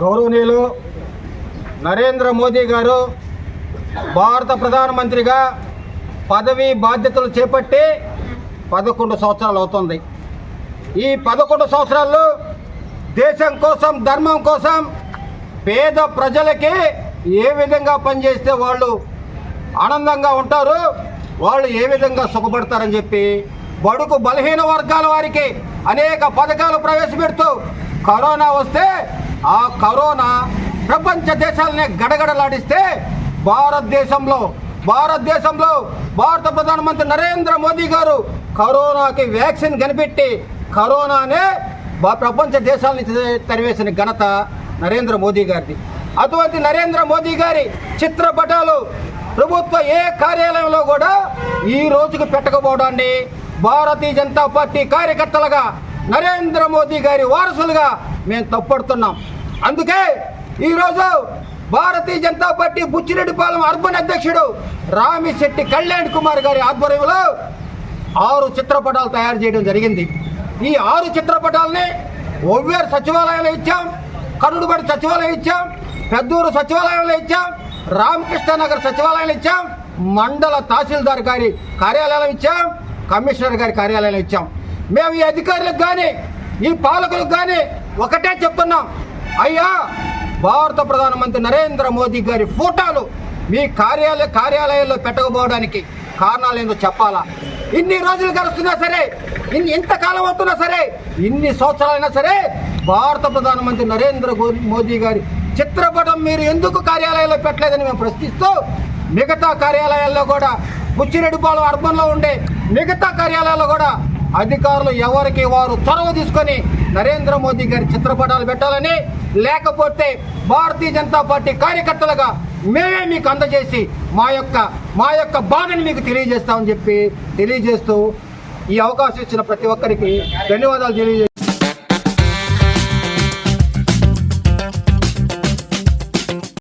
గౌరవనీయులు నరేంద్ర మోదీ గారు భారత ప్రధానమంత్రిగా పదవి బాధ్యతలు చేపట్టి పదకొండు సంవత్సరాలు అవుతుంది. ఈ పదకొండు సంవత్సరాల్లో దేశం కోసం ధర్మం కోసం పేద ప్రజలకి ఏ విధంగా పనిచేస్తే వాళ్ళు ఆనందంగా ఉంటారు వాళ్ళు ఏ విధంగా సుఖపడతారని చెప్పి బడుగు బలహీన వర్గాల వారికి అనేక పథకాలు ప్రవేశపెడుతూ కరోనా వస్తే ఆ కరోనా ప్రపంచ దేశాలనే గడగడలాడిస్తే భారతదేశంలో భారతదేశంలో భారత ప్రధానమంత్రి నరేంద్ర మోదీ గారు కరోనాకి వ్యాక్సిన్ కనిపెట్టి కరోనానే బా- ప్రపంచ దేశాలని తరివేసిన ఘనత నరేంద్ర మోదీ గారిది. అటువంటి నరేంద్ర మోదీ గారి చిత్రపటాలు ప్రభుత్వ ఏ కార్యాలయంలో కూడా ఈ రోజుకు పెట్టకపోవడాన్ని భారతీయ జనతా పార్టీ కార్యకర్తలుగా నరేంద్ర మోదీ గారి వారసులుగా మేము తప్పడుతున్నాం. అందుకే ఈరోజు భారతీయ జనతా పార్టీ బుచ్చిరెడ్డిపాలెం అర్బన్ అధ్యక్షుడు రామిశెట్టి కళ్యాణ్ కుమార్ గారి ఆధ్వర్యంలో ఆరు చిత్రపటాలు తయారు చేయడం జరిగింది. ఈ ఆరు చిత్రపటాలని ఒవ్వేరు సచివాలయంలో ఇచ్చాం కరుడుబడి సచివాలయం ఇచ్చాం పెద్దూరు సచివాలయంలో ఇచ్చాం రామకృష్ణనగర్ సచివాలయంలో ఇచ్చాం మండల తహసీల్దార్ గారి కార్యాలయంలో ఇచ్చాం కమిషనర్ గారి కార్యాలయంలో ఇచ్చాం. మేము ఈ అధికారులకు కానీ ఈ పాలకులకు కానీ ఒకటే చెప్తున్నాం. అయ్యా భారత ప్రధానమంత్రి నరేంద్ర మోదీ గారి ఫోటోలు మీ కార్యాలయ కార్యాలయాల్లో పెట్టకపోవడానికి కారణాలు ఏందో చెప్పాలా? ఇన్ని రోజులు గడుస్తున్నా సరే ఇన్ని ఇంతకాలం అవుతున్నా సరే ఇన్ని సంవత్సరాలైనా సరే భారత ప్రధానమంత్రి నరేంద్ర మోదీ గారి చిత్రపటం మీరు ఎందుకు కార్యాలయాల్లో పెట్టలేదని మేము ప్రశ్నిస్తూ మిగతా కార్యాలయాల్లో కూడా బుచ్చిరెడ్డిపాలెం అర్బన్లో ఉండే మిగతా కార్యాలయాల్లో కూడా అధికారులు ఎవరికి వారు చొరవ తీసుకొని నరేంద్ర మోదీ గారి చిత్రపటాలు పెట్టాలని లేకపోతే భారతీయ జనతా పార్టీ కార్యకర్తలుగా మేమే మీకు అందజేసి మా యొక్క మా యొక్క బాధని మీకు తెలియజేస్తామని చెప్పి తెలియజేస్తూ ఈ అవకాశం ఇచ్చిన ప్రతి ఒక్కరికి ధన్యవాదాలు తెలియజే